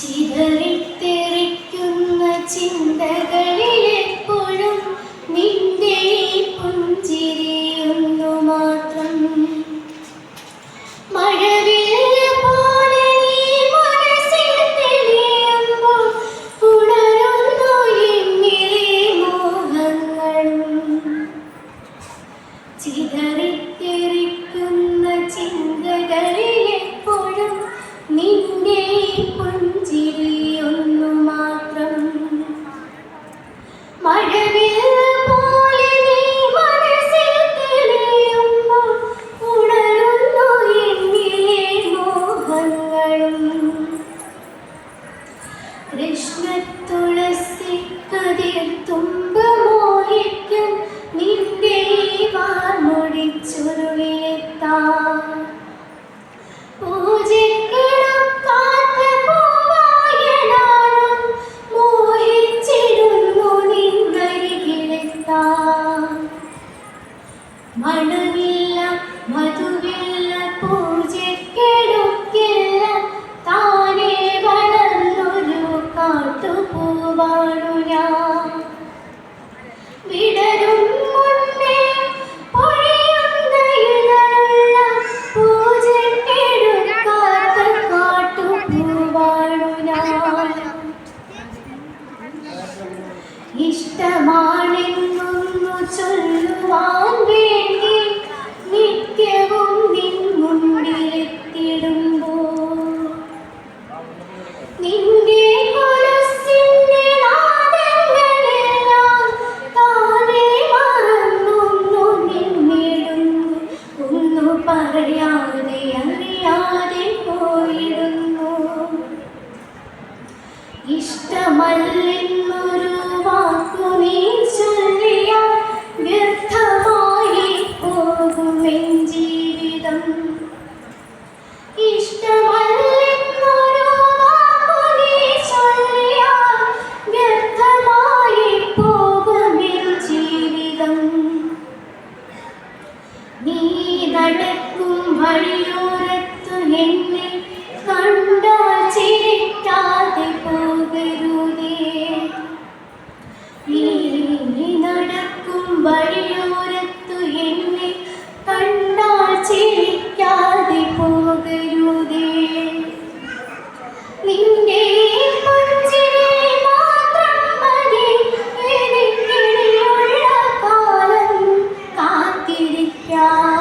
ചിതറിത്തെറിക്കുന്ന ചിന്തകളിലെപ്പോഴും നിന്റെ പുഞ്ചിരിയുന്നു മാത്രം. മഴവില്ല പോലെ മനസ്സിൽ തെളിയുമ്പോൾ ഉണരുന്നു എന്നിലെ മോഹങ്ങൾ. ചിതറി അതിൽ തുമ്പ മോഹിക്കും നിന്റെ വാർമൊഴിച്ചുരുളിലെത്താം പൂജിക്കണം കാത്ത പൂവായനാളും മോഹിച്ചിടുന്നു നിന്നരികിലെത്താം. മണമില്ല നടക്കും വഴിയോരത്തു എന്നെ കണ്ടാൽ ചിരിക്കാതെ പോകരുതേ നടക്കും വഴിയോരത്തു എന്നെ കണ്ടാൽ ചിരിക്കാതെ പോകരുതേ നിന്റെ Yeah.